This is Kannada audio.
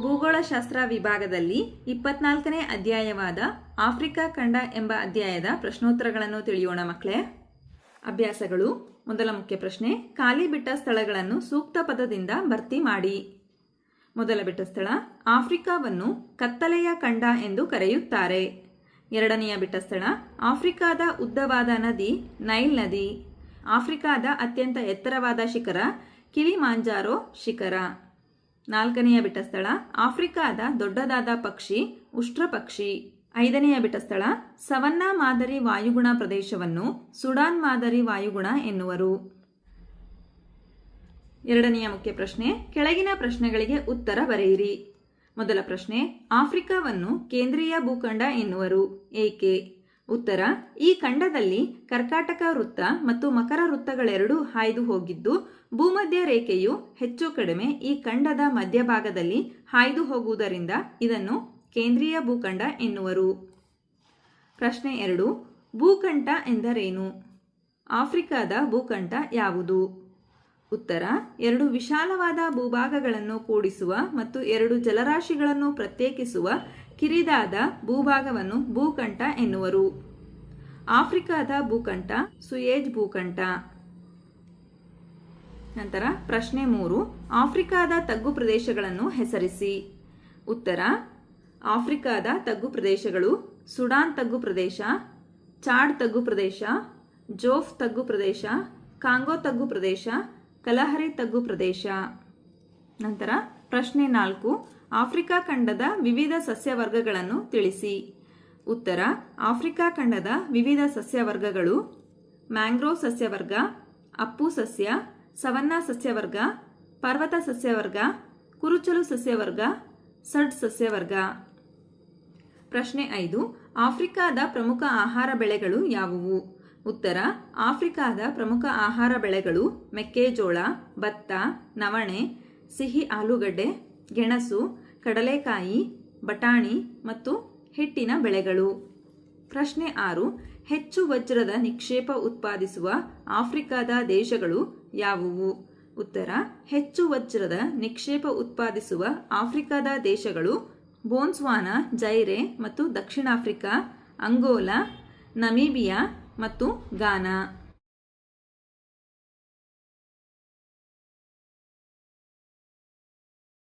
ಭೂಗೋಳಶಾಸ್ತ್ರ ವಿಭಾಗದಲ್ಲಿ ಇಪ್ಪತ್ನಾಲ್ಕನೇ ಅಧ್ಯಾಯವಾದ ಆಫ್ರಿಕಾ ಖಂಡ ಎಂಬ ಅಧ್ಯಾಯದ ಪ್ರಶ್ನೋತ್ತರಗಳನ್ನು ತಿಳಿಯೋಣ ಮಕ್ಕಳೇ. ಅಭ್ಯಾಸಗಳು. ಮೊದಲ ಮುಖ್ಯ ಪ್ರಶ್ನೆ, ಖಾಲಿ ಬಿಟ್ಟ ಸ್ಥಳಗಳನ್ನು ಸೂಕ್ತ ಪದದಿಂದ ಭರ್ತಿ ಮಾಡಿ. ಮೊದಲ ಬಿಟ್ಟ ಸ್ಥಳ, ಆಫ್ರಿಕಾವನ್ನು ಕತ್ತಲೆಯ ಖಂಡ ಎಂದು ಕರೆಯುತ್ತಾರೆ. ಎರಡನೆಯ ಬಿಟ್ಟ ಸ್ಥಳ, ಆಫ್ರಿಕಾದ ಉದ್ದವಾದ ನದಿ, ನೈಲ್ ನದಿ. ಆಫ್ರಿಕಾದ ಅತ್ಯಂತ ಎತ್ತರವಾದ ಶಿಖರ, ಕಿಲಿಮಾಂಜಾರೋ ಶಿಖರ. ನಾಲ್ಕನೆಯ ಬಿಟಸ್ಥಳ ಆಫ್ರಿಕಾದ ದೊಡ್ಡದಾದ ಪಕ್ಷಿ, ಉಷ್ಟ್ರ ಪಕ್ಷಿ. ಐದನೆಯ ಬಿಟಸ್ಥಳ ಸ್ಥಳ ಸವನ್ನಾ ಮಾದರಿ ವಾಯುಗುಣ ಪ್ರದೇಶವನ್ನು ಸುಡಾನ್ ಮಾದರಿ ವಾಯುಗುಣ ಎನ್ನುವರು. ಎರಡನೆಯ ಮುಖ್ಯ ಪ್ರಶ್ನೆ, ಕೆಳಗಿನ ಪ್ರಶ್ನೆಗಳಿಗೆ ಉತ್ತರ ಬರೆಯಿರಿ. ಮೊದಲ ಪ್ರಶ್ನೆ, ಆಫ್ರಿಕಾವನ್ನು ಕೇಂದ್ರೀಯ ಭೂಖಂಡ ಎನ್ನುವರು. ಏಕೆ? ಉತ್ತರ, ಈ ಖಂಡದಲ್ಲಿ ಕರ್ಕಾಟಕ ವೃತ್ತ ಮತ್ತು ಮಕರ ವೃತ್ತಗಳೆರಡೂ ಹಾಯ್ದು ಹೋಗಿದ್ದು, ಭೂಮಧ್ಯ ರೇಖೆಯು ಹೆಚ್ಚು ಕಡಿಮೆ ಈ ಖಂಡದ ಮಧ್ಯಭಾಗದಲ್ಲಿ ಹಾಯ್ದು ಹೋಗುವುದರಿಂದ ಇದನ್ನು ಕೇಂದ್ರೀಯ ಭೂಖಂಡ ಎನ್ನುವರು. ಪ್ರಶ್ನೆ ಎರಡು, ಭೂಖಂಡ ಎಂದರೇನು? ಆಫ್ರಿಕಾದ ಭೂಖಂಡ ಯಾವುದು? ಉತ್ತರ, ಎರಡು ವಿಶಾಲವಾದ ಭೂಭಾಗಗಳನ್ನು ಕೂಡಿಸುವ ಮತ್ತು ಎರಡು ಜಲರಾಶಿಗಳನ್ನು ಪ್ರತ್ಯೇಕಿಸುವ ಕಿರಿದಾದ ಭೂಭಾಗವನ್ನು ಭೂಕಂಠ ಎನ್ನುವರು. ಆಫ್ರಿಕಾದ ಭೂಕಂಠ, ಸುಯೇಜ್ ಭೂಕಂಠ. ನಂತರ ಪ್ರಶ್ನೆ ಮೂರು, ಆಫ್ರಿಕಾದ ತಗ್ಗು ಪ್ರದೇಶಗಳನ್ನು ಹೆಸರಿಸಿ. ಉತ್ತರ, ಆಫ್ರಿಕಾದ ತಗ್ಗು ಪ್ರದೇಶಗಳು ಸುಡಾನ್ ತಗ್ಗು ಪ್ರದೇಶ, ಚಾಡ್ ತಗ್ಗು ಪ್ರದೇಶ, ಜೋಫ್ ತಗ್ಗು ಪ್ರದೇಶ, ಕಾಂಗೋ ತಗ್ಗು ಪ್ರದೇಶ, ಕಲಹರಿ ತಗ್ಗು ಪ್ರದೇಶ. ನಂತರ ಪ್ರಶ್ನೆ ನಾಲ್ಕು ಆಫ್ರಿಕಾ ಖಂಡದ ವಿವಿಧ ಸಸ್ಯವರ್ಗಗಳನ್ನು ತಿಳಿಸಿ. ಉತ್ತರ, ಆಫ್ರಿಕಾ ಖಂಡದ ವಿವಿಧ ಸಸ್ಯವರ್ಗಗಳು ಮ್ಯಾಂಗ್ರೋವ್ ಸಸ್ಯವರ್ಗ, ಅಪ್ಪು ಸಸ್ಯ ಸವನ್ನಾ ಸಸ್ಯವರ್ಗ, ಪರ್ವತ ಸಸ್ಯವರ್ಗ, ಕುರುಚಲು ಸಸ್ಯವರ್ಗ, ಸಡ್ ಸಸ್ಯವರ್ಗ. ಪ್ರಶ್ನೆ ಐದು, ಆಫ್ರಿಕಾದ ಪ್ರಮುಖ ಆಹಾರ ಬೆಳೆಗಳು ಯಾವುವು? ಉತ್ತರ, ಆಫ್ರಿಕಾದ ಪ್ರಮುಖ ಆಹಾರ ಬೆಳೆಗಳು ಮೆಕ್ಕೆಜೋಳ, ಭತ್ತ, ನವಣೆ, ಸಿಹಿ ಆಲೂಗಡ್ಡೆ, ಗೆಣಸು ಕಡಲೆಕಾಯಿ, ಬಟಾಣಿ ಮತ್ತು ಹಿಟ್ಟಿನ ಬೆಳೆಗಳು. ಪ್ರಶ್ನೆ ಆರು, ಹೆಚ್ಚು ವಜ್ರದ ನಿಕ್ಷೇಪ ಉತ್ಪಾದಿಸುವ ಆಫ್ರಿಕಾದ ದೇಶಗಳು ಯಾವುವು? ಉತ್ತರ, ಹೆಚ್ಚು ವಜ್ರದ ನಿಕ್ಷೇಪ ಉತ್ಪಾದಿಸುವ ಆಫ್ರಿಕಾದ ದೇಶಗಳು ಬೋನ್ಸ್ವಾನಾ ಜೈರೆ ಮತ್ತು ದಕ್ಷಿಣ ಆಫ್ರಿಕಾ ಅಂಗೋಲಾ, ನಮೀಬಿಯಾ ಮತ್ತು ಗಾನಾ